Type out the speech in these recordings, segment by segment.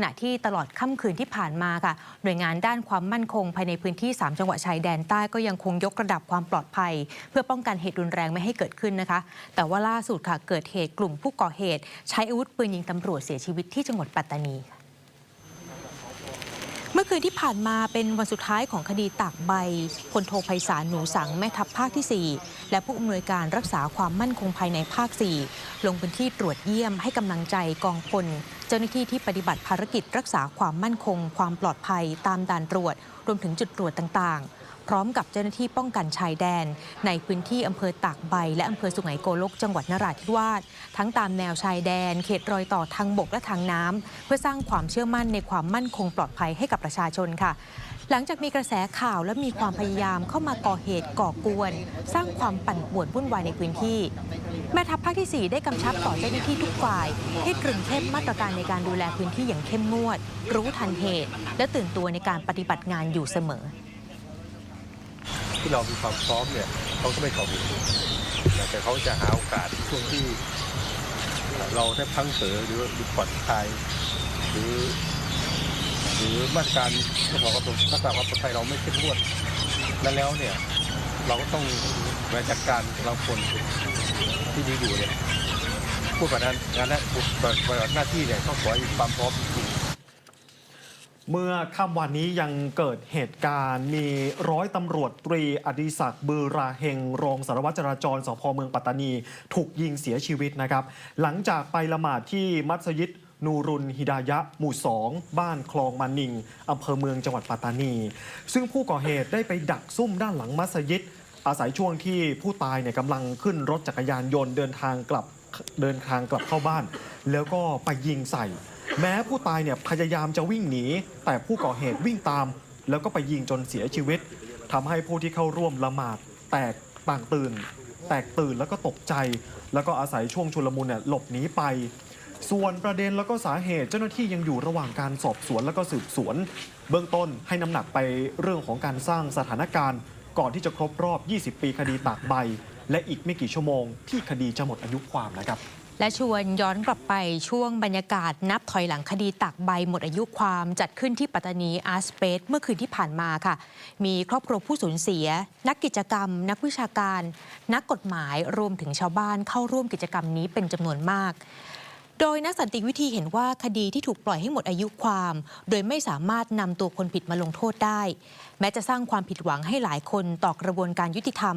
ขณะที่ตลอดค่ำคืนที่ผ่านมาค่ะ หน่วยงานด้านความมั่นคง ภายในพื้นที่ 3 จังหวัดชายแดนใต้ก็ยังคงยกระดับความปลอดภัย เพื่อป้องกันเหตุรุนแรงไม่ให้เกิดขึ้นนะคะ แต่ว่าล่าสุดค่ะเกิดเหตุกลุ่มผู้ก่อเหตุ ใช้อาวุธปืนยิงตำรวจเสียชีวิตที่จังหวัดปัตตานีค่ะ เมื่อคืนที่ผ่านมาเป็นวันสุดท้ายของคดีตากใบพลโทไพศาลหนูสังแม่ทัพภาคที่ 4 และผู้อำนวยการรักษาความมั่นคงภายในภาค 4 ลงพื้นที่ตรวจเยี่ยมให้กำลังใจกองพล เจ้าหน้าที่ที่ปฏิบัติภารกิจรักษาความมั่นคง ความปลอดภัยตามด่านตรวจ รวมถึงจุดตรวจต่างๆ พร้อมกับเจ้าหน้าที่ป้องกันชายแดน ในพื้นที่อำเภอตากใบ และอำเภอสุไหงโกลกจังหวัดนราธิวาสทั้งตามแนวชายแดน เขตรอยต่อทางบกและทางน้ำเพื่อสร้างความเชื่อมั่นในความมั่นคงปลอดภัยให้กับประชาชนค่ะหลังจากมีกระแสข่าวและมีความพยายามเข้ามาก่อเหตุก่อกวน สร้างความปั่นป่วนวุ่นวายในพื้นที่ แม่ทัพภาคที่ 4 ได้กำชับต่อเจ้าหน้าที่ทุกฝ่าย ให้ตรึงเข้มมาตรการในการดูแลพื้นที่อย่างเข้มงวด รู้ทันเหตุ และตื่นตัวในการปฏิบัติงานอยู่เสมอ ที่เรามีความพร้อมเนี่ยเขาก็ไม่ก่อเหตุนะแต่เขาจะหาโอกาสช่วงที่เราได้พังเผอหรือหรือผ่อนคลายหรือ หรือมาตรการของความปลอดมาตรการปลอดภัยเราไม่เข้มงวดและแล้วเนี่ยเราก็ต้องบริจัดการเราคนที่มีอยู่เนี่ยผู้ปฏิบัติงานและปฏิบัติหน้าที่เนี่ยต้องขอให้มีความพร้อมจริง เมื่อค่ำวันนี้ยังเกิดเหตุการณ์มีร้อยตำรวจตรีอดิศักดิ์บือราเฮงรองสารวัตรจราจรสพเมืองปัตตานี ถูกยิงเสียชีวิตนะครับ หลังจากไปละหมาดที่มัสยิดนูรุนฮิดายะ หมู่ 2 บ้านคลองมานิงอำเภอเมืองจังหวัดปัตตานี ซึ่งผู้ก่อเหตุได้ไปดักซุ่มด้านหลังมัสยิด อาศัยช่วงที่ผู้ตายเนี่ยกำลังขึ้นรถจักรยานยนต์เดินทางกลับเดินทางกลับเข้าบ้าน แล้วก็ไปยิงใส่ แม้ผู้ตายเนี่ยพยายามจะวิ่งหนี แต่ผู้ก่อเหตุวิ่งตาม แล้วก็ไปยิงจนเสียชีวิตทำให้ผู้ที่เข้าร่วมละหมาดแตกต่างตื่น แตกตื่นแล้วก็ตกใจ แล้วก็อาศัยช่วงชุลมุนเนี่ยหลบหนีไป ส่วนประเด็นแล้วก็สาเหตุเจ้าหน้าที่ยังอยู่ระหว่างการสอบสวนแล้วก็สืบสวน เบื้องต้นให้น้ำหนักไปเรื่องของการสร้างสถานการณ์ ก่อนที่จะครบรอบ 20 ปีคดีตากใบ และอีกไม่กี่ชั่วโมงที่คดีจะหมดอายุความนะครับ และชวนย้อนกลับไปช่วงบรรยากาศนับถอยหลังคดีตักใบหมดอายุความจัดขึ้นที่ปัตตานีอาร์สเปซเมื่อคืนที่ผ่านมาค่ะ มีครอบครัวผู้สูญเสีย นักกิจกรรม นักวิชาการ นักกฎหมายรวมถึงชาวบ้านเข้าร่วมกิจกรรมนี้เป็นจำนวนมาก โดยนักสันติวิธีเห็นว่าคดีที่ถูกปล่อยให้หมดอายุความ โดยไม่สามารถนำตัวคนผิดมาลงโทษได้ แม้จะสร้างความผิดหวังให้หลายคนต่อกระบวนการยุติธรรม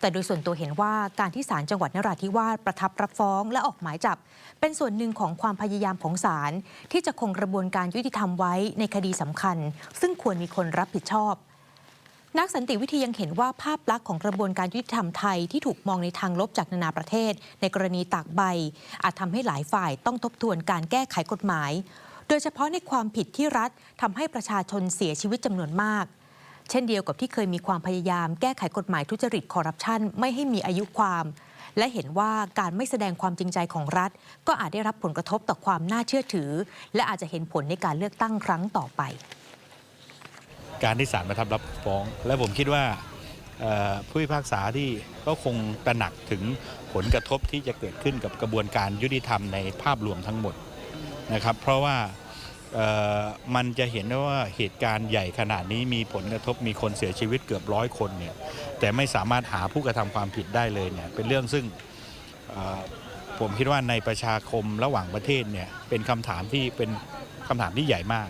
แต่โดยส่วนตัวเห็นว่าการที่ศาลจังหวัดนราธิวาสประทับรับฟ้องและออกหมายจับ เป็นส่วนหนึ่งของความพยายามของศาลที่จะคงกระบวนการยุติธรรมไว้ในคดีสำคัญ ซึ่งควรมีคนรับผิดชอบ นักสันติวิธียังเห็นว่าภาพลักษณ์ของกระบวนการยุติธรรมไทยที่ถูกมองในทางลบจากนานาประเทศ ในกรณีตากใบ อาจทำให้หลายฝ่ายต้องทบทวนการแก้ไขกฎหมาย โดยเฉพาะในความผิดที่รัฐทำให้ประชาชนเสียชีวิตจำนวนมาก เช่นเดียวกับที่เคยมีความพยายามแก้ไขกฎหมายทุจริตคอร์รัปชันไม่ให้มีอายุความและเห็นว่าการไม่แสดงความจริงใจของรัฐ ก็อาจได้รับผลกระทบต่อความน่าเชื่อถือ และอาจจะเห็นผลในการเลือกตั้งครั้งต่อไป การที่ศาลประทับรับฟ้อง และผมคิดว่าผู้พิพากษาที่ก็คงตระหนักถึงผลกระทบที่จะเกิดขึ้นกับกระบวนการยุติธรรมในภาพรวมทั้งหมดนะครับ เพราะว่า มันจะเห็นได้ว่าเหตุการณ์ใหญ่ขนาดนี้มีผลกระทบมีคนเสียชีวิตเกือบร้อยคนเนี่ยแต่ไม่สามารถหาผู้กระทำความผิดได้เลยเนี่ยเป็นเรื่องซึ่งผมคิดว่าในประชาคมระหว่างประเทศเนี่ยเป็นคำถามที่เป็นคำถามที่ใหญ่มาก